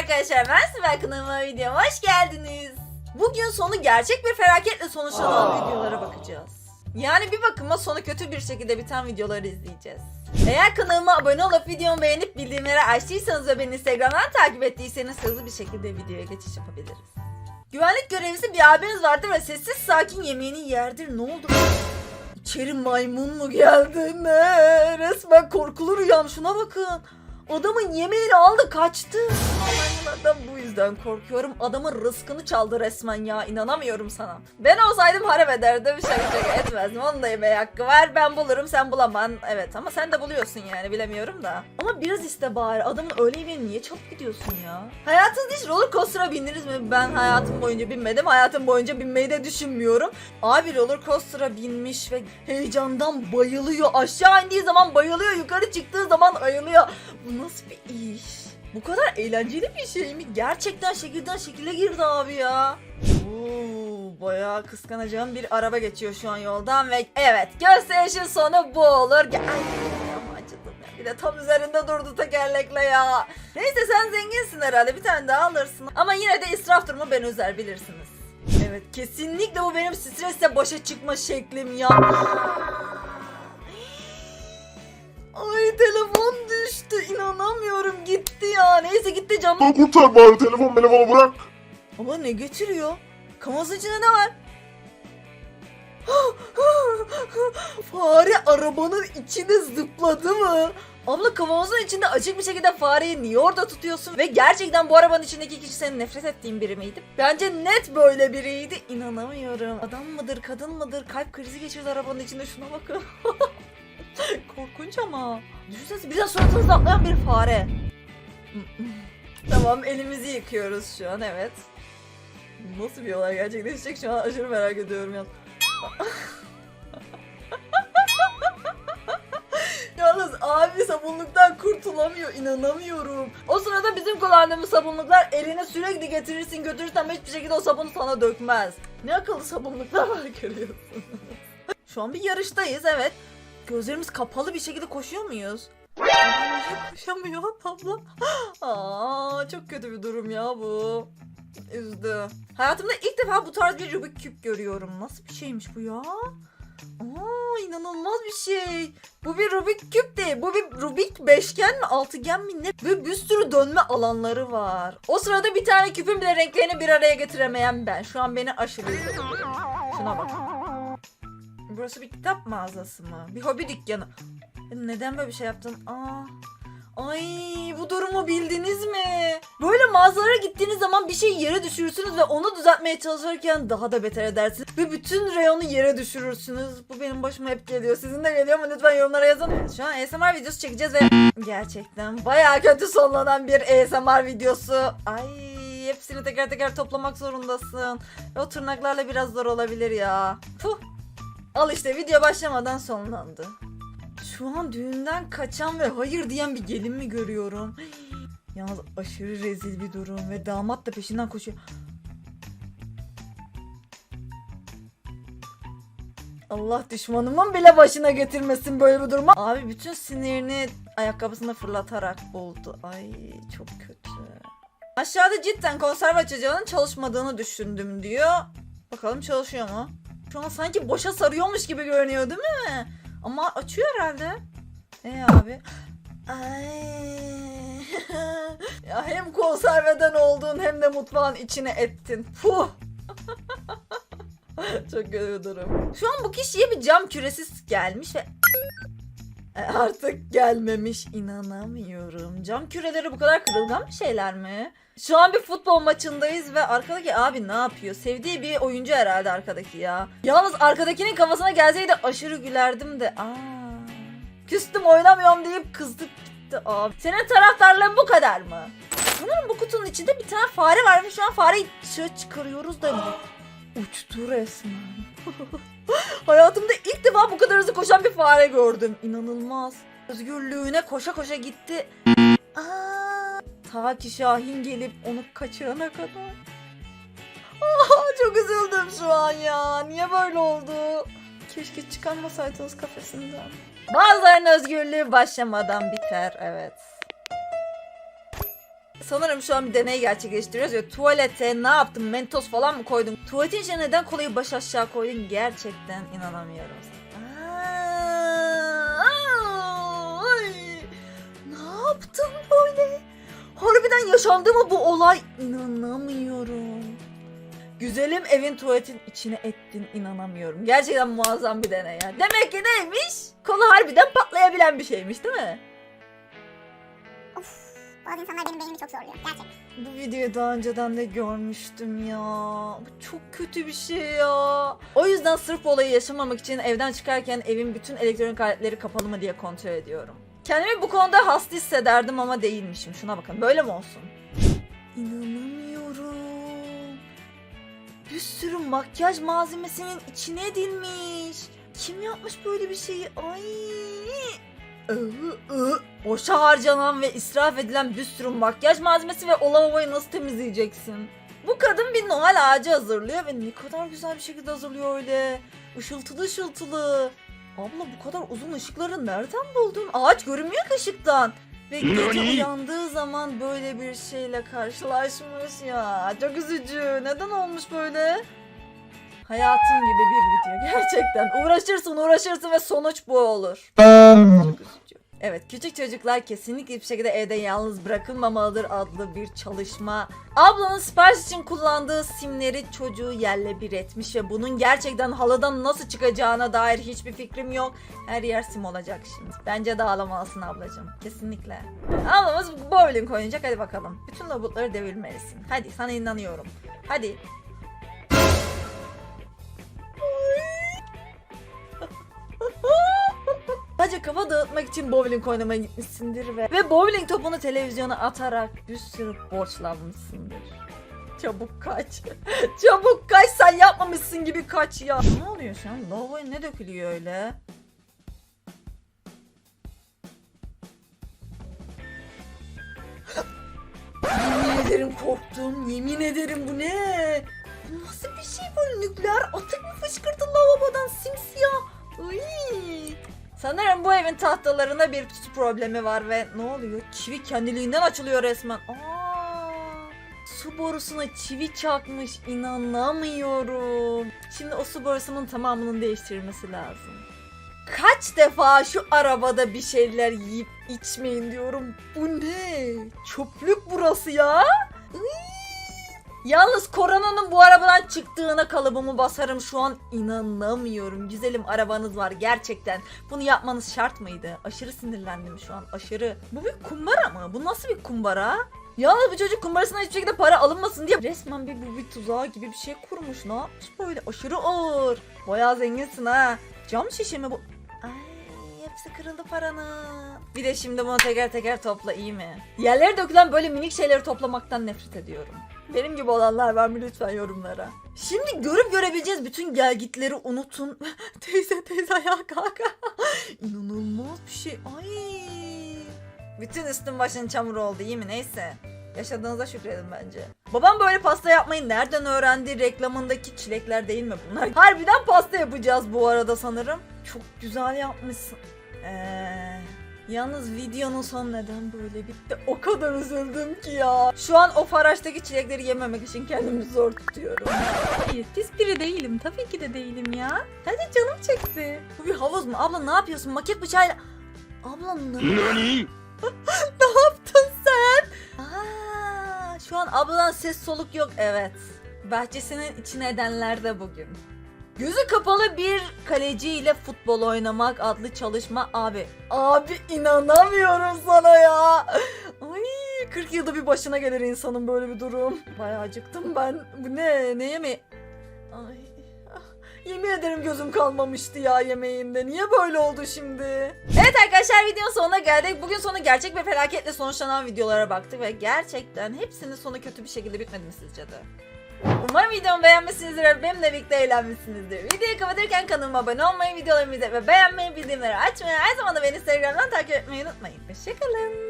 arkadaşlar ben Sibel kanalıma videoma hoş geldiniz. Bugün sonu gerçek bir felaketle sonuçlanan videolara bakacağız. Yani bir bakıma sonu kötü bir şekilde biten videoları izleyeceğiz. Eğer kanalıma abone olup videomu beğenip bildirimleri açtıysanız ve beni Instagram'dan takip ettiyseniz hızlı bir şekilde videoya geçiş yapabiliriz. Güvenlik görevlisi bir abiniz vardır ve sessiz sakin yemeğini yerdir. Ne oldu? İçeri maymun mu geldi ne? Resmen korkulu rüyam şuna bakın. Adamın yemeğini aldı kaçtı. Maymunlardan bu yüzden korkuyorum. Adamın rızkını çaldı resmen ya. inanamıyorum sana. Ben olsaydım harap ederdim. Şaka şaka etmezdim. Onun da yemeğe hakkı var. Ben bulurum sen bulaman. Evet ama sen de buluyorsun yani bilemiyorum da. Ama biraz iste bari. Adamın öğle yemeğini niye çalıp gidiyorsun ya? Hayatınızda hiç roller coaster'a bindiniz mi? Ben hayatım boyunca binmedim. Hayatım boyunca binmeyi de düşünmüyorum. Abi roller coaster'a binmiş ve heyecandan bayılıyor. Aşağı indiği zaman bayılıyor. Yukarı çıktığı zaman ayılıyor. Bu nasıl bir iş? Bu kadar eğlenceli bir şey mi? Gerçekten şekilden şekile girdi abi ya. Oo, bayağı kıskanacağım bir araba geçiyor şu an yoldan ve evet gösterişin sonu bu olur. Ge- Ay ama acıdım ya. Bir de tam üzerinde durdu tekerlekle ya. Neyse sen zenginsin herhalde bir tane daha alırsın. Ama yine de israf durumu ben özel bilirsiniz. Evet kesinlikle bu benim stresle başa çıkma şeklim ya. Ay telefon düştü inanamıyorum gitti ya. Neyse gitti canım. Lan kurtar bari telefon telefonu bırak. Ama ne getiriyor? Kavanozun içinde ne var? Fare arabanın içine zıpladı mı? Abla kavanozun içinde açık bir şekilde fareyi niye orada tutuyorsun? Ve gerçekten bu arabanın içindeki kişi senin nefret ettiğin biri miydi? Bence net böyle biriydi. İnanamıyorum. Adam mıdır, kadın mıdır? Kalp krizi geçirdi arabanın içinde. Şuna bakın. Korkunç ama. Düşünsenize bir de suratınızda atlayan bir fare. tamam elimizi yıkıyoruz şu an evet. Nasıl bir olay gerçekleşecek şu an aşırı merak ediyorum ya. Yalnız abi sabunluktan kurtulamıyor inanamıyorum. O sırada bizim kullandığımız sabunluklar eline sürekli getirirsin götürürsün ama hiçbir şekilde o sabunu sana dökmez. Ne akıllı sabunluklar var görüyorsunuz. Şu an bir yarıştayız evet. Gözlerimiz kapalı bir şekilde koşuyor muyuz? Koşamıyor abla? Aa, çok kötü bir durum ya bu. Üzdü. Hayatımda ilk defa bu tarz bir Rubik küp görüyorum. Nasıl bir şeymiş bu ya? Aa, inanılmaz bir şey. Bu bir Rubik küp değil. Bu bir Rubik beşgen mi altıgen mi ne? Ve bir sürü dönme alanları var. O sırada bir tane küpün bile renklerini bir araya getiremeyen ben. Şu an beni aşırı. Şuna bak. Burası bir kitap mağazası mı? Bir hobi dükkanı. Neden böyle bir şey yaptın? Aa. Ay bu durumu bildiniz mi? Böyle mağazalara gittiğiniz zaman bir şeyi yere düşürürsünüz ve onu düzeltmeye çalışırken daha da beter edersiniz. Ve bütün reyonu yere düşürürsünüz. Bu benim başıma hep geliyor. Sizin de geliyor mu? Lütfen yorumlara yazın. Şu an ASMR videosu çekeceğiz ve gerçekten bayağı kötü sonlanan bir ASMR videosu. Ay hepsini teker teker toplamak zorundasın. Ve o tırnaklarla biraz zor olabilir ya. Puh. Al işte video başlamadan sonlandı. Şu an düğünden kaçan ve hayır diyen bir gelin mi görüyorum? Yalnız aşırı rezil bir durum ve damat da peşinden koşuyor. Allah düşmanımın bile başına getirmesin böyle bir durumu. Abi bütün sinirini ayakkabısına fırlatarak buldu. Ay çok kötü. Aşağıda cidden konserve açacağının çalışmadığını düşündüm diyor. Bakalım çalışıyor mu? Şu an sanki boşa sarıyormuş gibi görünüyor değil mi? Ama açıyor herhalde. E abi? Ay. ya hem konserveden oldun hem de mutfağın içine ettin. Puh. Çok kötü. Şu an bu kişiye bir cam küresi gelmiş ve E, artık gelmemiş inanamıyorum. Cam küreleri bu kadar kırılgan bir şeyler mi? Şu an bir futbol maçındayız ve arkadaki abi ne yapıyor? Sevdiği bir oyuncu herhalde arkadaki ya. Yalnız arkadakinin kafasına gelseydi aşırı gülerdim de. Aa. Küstüm oynamıyorum deyip kızdık gitti abi. Senin taraftarlığın bu kadar mı? Sanırım bu kutunun içinde bir tane fare var ve şu an fareyi dışarı çıkarıyoruz da uçtu resmen. Hayatımda ilk defa bu kadar hızlı koşan bir fare gördüm. İnanılmaz. Özgürlüğüne koşa koşa gitti. Aa, ta ki Şahin gelip onu kaçırana kadar. Aa, çok üzüldüm şu an ya. Niye böyle oldu? Keşke çıkarmasaydınız kafesinden. Bazılarının özgürlüğü başlamadan biter evet. Sanırım şu an bir deney gerçekleştiriyoruz ve tuvalete ne yaptın? Mentos falan mı koydun? Tuvaletin içine neden kolayı baş aşağı koydun? Gerçekten inanamıyorum. Ne yaptın böyle? Harbiden yaşandı mı bu olay? İnanamıyorum. Güzelim evin tuvaletin içine ettin inanamıyorum. Gerçekten muazzam bir deney ya. Demek ki neymiş? Kolu harbiden patlayabilen bir şeymiş değil mi? Of, bazı insanlar benim beynimi çok zorluyor. Gerçek. Bu videoyu daha önceden de görmüştüm ya. Bu çok kötü bir şey ya. O yüzden sırf olayı yaşamamak için evden çıkarken evin bütün elektronik aletleri kapalı mı diye kontrol ediyorum. Kendimi bu konuda hasta hissederdim ama değilmişim. Şuna bakın böyle mi olsun? İnanamıyorum. Bir sürü makyaj malzemesinin içine edilmiş. Kim yapmış böyle bir şeyi? Ay. Iı. Boşa harcanan ve israf edilen bir sürü makyaj malzemesi ve o lavaboyu nasıl temizleyeceksin? Bu kadın bir Noel ağacı hazırlıyor ve ne kadar güzel bir şekilde hazırlıyor öyle. Işıltılı ışıltılı. Abla bu kadar uzun ışıkları nereden buldun? Ağaç görünmüyor ki ışıktan. Ve gece uyandığı zaman böyle bir şeyle karşılaşmış ya. Çok üzücü. Neden olmuş böyle? Hayatım gibi bir video gerçekten. Uğraşırsın uğraşırsın ve sonuç bu olur. Evet küçük çocuklar kesinlikle bir şekilde evde yalnız bırakılmamalıdır adlı bir çalışma. Ablanın sipariş için kullandığı simleri çocuğu yerle bir etmiş ve bunun gerçekten halıdan nasıl çıkacağına dair hiçbir fikrim yok. Her yer sim olacak şimdi. Bence de ağlamalısın ablacığım. Kesinlikle. Ablamız bowling oynayacak hadi bakalım. Bütün robotları devirmelisin. Hadi sana inanıyorum. Hadi. Sadece kafa dağıtmak için bowling oynamaya gitmişsindir ve ve bowling topunu televizyona atarak bir sürü borçlanmışsındır. Çabuk kaç. Çabuk kaç sen yapmamışsın gibi kaç ya. Ne oluyor şu an? Lavaboya ne dökülüyor öyle? Yemin ederim korktum. Yemin ederim bu ne? Bu nasıl bir şey böyle nükleer atık mı fışkırdı lavabodan simsiyah? Uy. Sanırım bu evin tahtalarında bir su problemi var ve ne oluyor? Çivi kendiliğinden açılıyor resmen. Aa, su borusuna çivi çakmış. İnanamıyorum. Şimdi o su borusunun tamamının değiştirilmesi lazım. Kaç defa şu arabada bir şeyler yiyip içmeyin diyorum. Bu ne? Çöplük burası ya. Iy. Yalnız koronanın bu arabadan çıktığına kalıbımı basarım şu an inanamıyorum. Güzelim arabanız var gerçekten. Bunu yapmanız şart mıydı? Aşırı sinirlendim şu an aşırı. Bu bir kumbara mı? Bu nasıl bir kumbara? Yalnız bu çocuk kumbarasından hiçbir şekilde para alınmasın diye resmen bir bu bir tuzağı gibi bir şey kurmuş. Ne yapmış böyle? Aşırı ağır. Bayağı zenginsin ha. Cam şişe mi bu? Ay hepsi kırıldı paranın. Bir de şimdi bunu teker teker topla iyi mi? Yerlere dökülen böyle minik şeyleri toplamaktan nefret ediyorum. Benim gibi olanlar var mı lütfen yorumlara. Şimdi görüp görebileceğiz bütün gelgitleri unutun. teyze teyze ayağa kalk. İnanılmaz bir şey. Ay. Bütün üstün başın çamur oldu iyi mi neyse. Yaşadığınıza şükredin bence. Babam böyle pasta yapmayı nereden öğrendi? Reklamındaki çilekler değil mi bunlar? Harbiden pasta yapacağız bu arada sanırım. Çok güzel yapmışsın. Eee... Yalnız videonun sonu neden böyle bitti? O kadar üzüldüm ki ya. Şu an o faraştaki çilekleri yememek için kendimi zor tutuyorum. Hayır pis biri değilim. Tabii ki de değilim ya. Sadece canım çekti. Bu bir havuz mu? Abla ne yapıyorsun? Maket bıçağıyla... Abla ne, Nani? ne yaptın sen? Aa, şu an abladan ses soluk yok. Evet. Bahçesinin içine edenler de bugün. Gözü kapalı bir kaleciyle futbol oynamak adlı çalışma abi. Abi inanamıyorum sana ya. Ay 40 yılda bir başına gelir insanın böyle bir durum. Bayağı acıktım ben. Bu ne? Ne yemeği? Ay. ah, Yemin ederim gözüm kalmamıştı ya yemeğinde. Niye böyle oldu şimdi? Evet arkadaşlar videonun sonuna geldik. Bugün sonu gerçek ve felaketle sonuçlanan videolara baktık ve gerçekten hepsinin sonu kötü bir şekilde bitmedi mi sizce de? Umarım videomu beğenmişsinizdir ve benimle birlikte eğlenmişsinizdir. Videoyu kapatırken kanalıma abone olmayı, videolarımı izlemeyi ve beğenmeyi, bildirimleri açmayı, her zaman da beni Instagram'dan takip etmeyi unutmayın. Hoşçakalın.